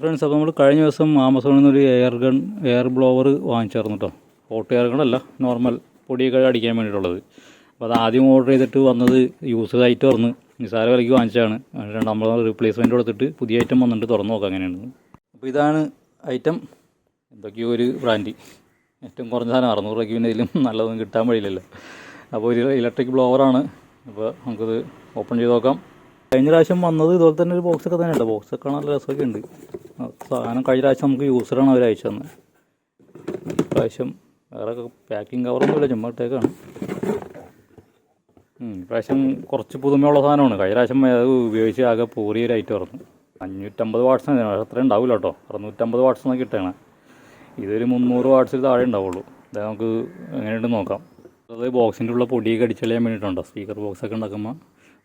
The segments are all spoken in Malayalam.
ഫ്രണ്ട്സ് അപ്പോൾ നമ്മൾ കഴിഞ്ഞ ദിവസം ആമസോണിൽ നിന്നൊരു എയർ ഗൺ എയർ ബ്ലോവർ വാങ്ങിച്ചായിരുന്നു കേട്ടോ ഹോട്ട് എയർ ഗൺ അല്ല നോർമൽ പൊടിയൊക്കെ അടിക്കാൻ വേണ്ടിയിട്ടുള്ളത് അപ്പോൾ അത് ആദ്യം ഓർഡർ ചെയ്തിട്ട് വന്നത് യൂസ് ആയിട്ട് വന്ന് നിസാര വിലയ്ക്ക് വാങ്ങിച്ചതാണ്. നമ്മൾ റീപ്ലേസ്മെന്റ് കൊടുത്തിട്ട് പുതിയ ഐറ്റം വന്നിട്ട് തുറന്നു നോക്കാം അങ്ങനെയാണ് അപ്പോൾ ഇതാണ് ഐറ്റം എന്തൊക്കെയോ ഒരു ബ്രാൻഡ് ഏറ്റവും കുറഞ്ഞ സാധനം അറുന്നൂറ് രൂപയ്ക്ക് പിന്നെ ഇതിലും നല്ലതൊന്നും കിട്ടാൻ വഴിയില്ലല്ലോ. അപ്പോൾ ഒരു ഇലക്ട്രിക് ബ്ലോവറാണ് അപ്പോൾ നമുക്കത് ഓപ്പൺ ചെയ്ത് നോക്കാം. കഴിഞ്ഞ പ്രാവശ്യം വന്നത് ഇതുപോലെ തന്നെ ഒരു ബോക്സ് ഒക്കെ തന്നെ ബോക്സ് ഒക്കെ നല്ല രസമൊക്കെ ഉണ്ട്. സാധനം കഴിഞ്ഞ പ്രാവശ്യം നമുക്ക് യൂസറാണ് അവർ അയച്ചു തന്നെ. പ്രാവശ്യം വേറെ പാക്കിംഗ് കവറൊന്നുമില്ല ചുമ്മാ ഇട്ടേക്കാണ്. ഇപ്രാവശ്യം കുറച്ച് പുതുമയുള്ള സാധനമാണ്. കഴിഞ്ഞ പ്രാവശ്യം അത് ഉപയോഗിച്ച് ആകെ പൂറിയ ഒരു ഐറ്റം ആയിരുന്നു. അഞ്ഞൂറ്റമ്പത് വാട്ട്സ് അത്ര ഉണ്ടാവില്ല കേട്ടോ. അറുന്നൂറ്റമ്പത് വാട്ട്സ് എന്നൊക്കെ ഇട്ടേണ ഇതൊരു മുന്നൂറ് വാട്ട്സിൽ താഴെ ഉണ്ടാവുള്ളൂ. അത് നമുക്ക് എങ്ങനെയുണ്ട് നോക്കാം. അത് ബോക്സിന്റെ ഉള്ള പൊടിയൊക്കെ അടിച്ചളിയാൻ വേണ്ടിയിട്ടുണ്ടോ? സ്പീക്കർ ബോക്സൊക്കെ ഉണ്ടാക്കുമ്പോൾ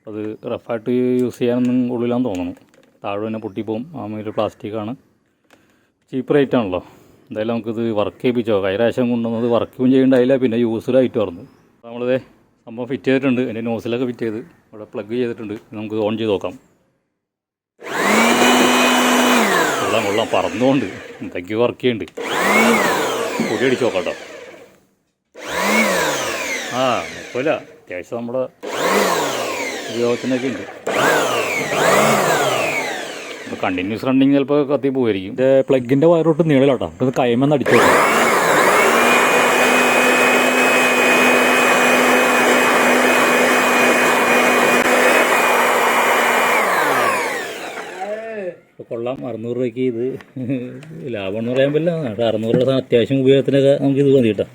അത് റഫായിട്ട് യൂസ് ചെയ്യാനൊന്നും കൊള്ളില്ലാന്ന് തോന്നുന്നു. താഴെ തന്നെ പൊട്ടിപ്പോവും. ആ മേലെ പ്ലാസ്റ്റിക്കാണ്. ചീപ്പ് റേറ്റ് ആണല്ലോ എന്തായാലും നമുക്കിത് വർക്ക് ചെയ്യിപ്പിച്ചോ? കൈരാശം കൊണ്ടുവന്നത് വർക്കും ചെയ്യണ്ടായില്ല. പിന്നെ യൂസ്ഫുൾ ആയിട്ട് പറഞ്ഞു നമ്മളിത് സംഭവം ഫിറ്റ് ചെയ്തിട്ടുണ്ട്. എന്റെ നോസിലൊക്കെ ഫിറ്റ് ചെയ്ത് ഇവിടെ പ്ലഗ് ചെയ്തിട്ടുണ്ട്. നമുക്ക് ഓൺ ചെയ്ത് നോക്കാം. കൊള്ളാം കൊള്ളാം. പറന്നുകൊണ്ട് എന്തൊക്കെയോ വർക്ക് ചെയ്യുന്നുണ്ട്. പൊടി അടിച്ച് നോക്കാം കേട്ടോ ആ കുഴപ്പമില്ല അത്യാവശ്യം നമ്മുടെ ഉപയോഗത്തിനൊക്കെ ഉണ്ട് കണ്ടിന്യൂസ് റണ്ണിങ് ചിലപ്പോൾ കത്തി പോയിരിക്കും ഇത് പ്ലഗിന്റെ വയറോട്ട് നീളിലോട്ടോ. ഇത് കൈമെന്ന് അടിച്ചു കൊള്ളാം. അറുന്നൂറ് രൂപയ്ക്ക് ഇത് ലാഭം എന്ന് പറയാൻ പറ്റില്ല. അറുന്നൂറ് രൂപ അത്യാവശ്യം ഉപയോഗത്തിനൊക്കെ നമുക്ക് ഇത് മതി കേട്ടോ